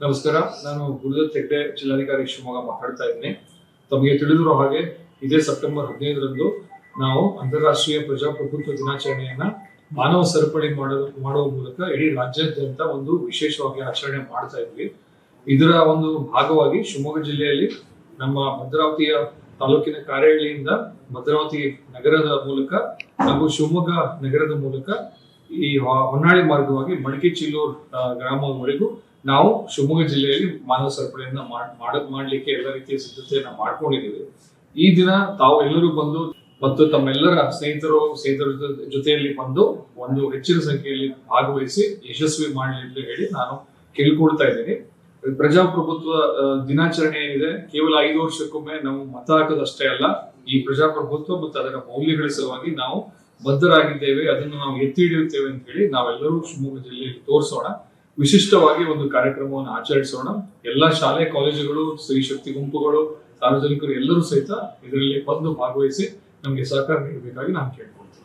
ನಮಸ್ಕಾರ, ನಾನು ಗುರುದತ್ ಹೆಗ್ಡೆ, ಜಿಲ್ಲಾಧಿಕಾರಿ ಶಿವಮೊಗ್ಗ ಮಾತಾಡ್ತಾ ಇದ್ದೀನಿ. ತಮಗೆ ತಿಳಿದಿರೋ ಹಾಗೆ, ಇದೇ ಸೆಪ್ಟೆಂಬರ್ ಹದಿನೈದರಂದು ನಾವು ಅಂತಾರಾಷ್ಟ್ರೀಯ ಪ್ರಜಾಪ್ರಭುತ್ವ ದಿನಾಚರಣೆಯನ್ನ ಮಾನವ ಸರಪಳಿ ಮಾಡೋ- ಮಾಡುವ ಮೂಲಕ ಇಡೀ ರಾಜ್ಯಾದ್ಯಂತ ಒಂದು ವಿಶೇಷವಾಗಿ ಆಚರಣೆ ಮಾಡ್ತಾ ಇದ್ವಿ. ಇದರ ಒಂದು ಭಾಗವಾಗಿ ಶಿವಮೊಗ್ಗ ಜಿಲ್ಲೆಯಲ್ಲಿ ನಮ್ಮ ಭದ್ರಾವತಿಯ ತಾಲೂಕಿನ ಕಾರೇಹಳ್ಳಿಯಿಂದ ಭದ್ರಾವತಿ ನಗರದ ಮೂಲಕ ಹಾಗೂ ಶಿವಮೊಗ್ಗ ನಗರದ ಮೂಲಕ ಈ ಹೊನ್ನಾಳಿ ಮಾರ್ಗವಾಗಿ ಮಡಿಕೆ ಚಿಲ್ಲೂರ್ ಗ್ರಾಮದವರೆಗೂ ನಾವು ಶಿವಮೊಗ್ಗ ಜಿಲ್ಲೆಯಲ್ಲಿ ಮಾನವ ಸರಪಳಿಯನ್ನ ಮಾಡ್- ಮಾಡ- ಮಾಡ್ಲಿಕ್ಕೆ ಎಲ್ಲ ರೀತಿಯ ಸಿದ್ಧತೆಯನ್ನ ಮಾಡ್ಕೊಂಡಿದ್ದೀವಿ. ಈ ದಿನ ತಾವು ಎಲ್ಲರೂ ಬಂದು ಮತ್ತು ತಮ್ಮೆಲ್ಲರ ಸ್ನೇಹಿತರು, ಸ್ನೇಹಿತರ ಜೊತೆ- ಜೊತೆಯಲ್ಲಿ ಬಂದು ಒಂದು ಹೆಚ್ಚಿನ ಸಂಖ್ಯೆಯಲ್ಲಿ ಭಾಗವಹಿಸಿ ಯಶಸ್ವಿ ಮಾಡಲಿ ಅಂತ ಹೇಳಿ ನಾನು ಕೇಳ್ಕೊಳ್ತಾ ಇದ್ದೀನಿ. ಪ್ರಜಾಪ್ರಭುತ್ವ ದಿನಾಚರಣೆ ಏನಿದೆ, ಕೇವಲ ಐದು ವರ್ಷಕ್ಕೊಮ್ಮೆ ನಾವು ಮತ ಹಾಕೋದಷ್ಟೇ ಅಲ್ಲ, ಈ ಪ್ರಜಾಪ್ರಭುತ್ವ ಮತ್ತು ಅದರ ಮೌಲ್ಯಗಳ ಸಲುವಾಗಿ ನಾವು ಬದ್ಧರಾಗಿದ್ದೇವೆ, ಅದನ್ನು ನಾವು ಎತ್ತಿ ಹಿಡಿಯುತ್ತೇವೆ ಅಂತ ಹೇಳಿ ನಾವೆಲ್ಲರೂ ಶಿವಮೊಗ್ಗ ಜಿಲ್ಲೆಯಲ್ಲಿ ತೋರಿಸೋಣ. ವಿಶಿಷ್ಟವಾಗಿ ಒಂದು ಕಾರ್ಯಕ್ರಮವನ್ನು ಆಚರಿಸೋಣ. ಎಲ್ಲ ಶಾಲೆ, ಕಾಲೇಜುಗಳು, ಸ್ತ್ರೀ ಶಕ್ತಿ ಗುಂಪುಗಳು, ಸಾರ್ವಜನಿಕರು ಎಲ್ಲರೂ ಸಹಿತ ಇದರಲ್ಲಿ ಬಂದು ಭಾಗವಹಿಸಿ ನಮಗೆ ಸಹಕಾರ ನೀಡಬೇಕಾಗಿ ನಾನು ಕೇಳ್ಕೊಳ್ತೀನಿ.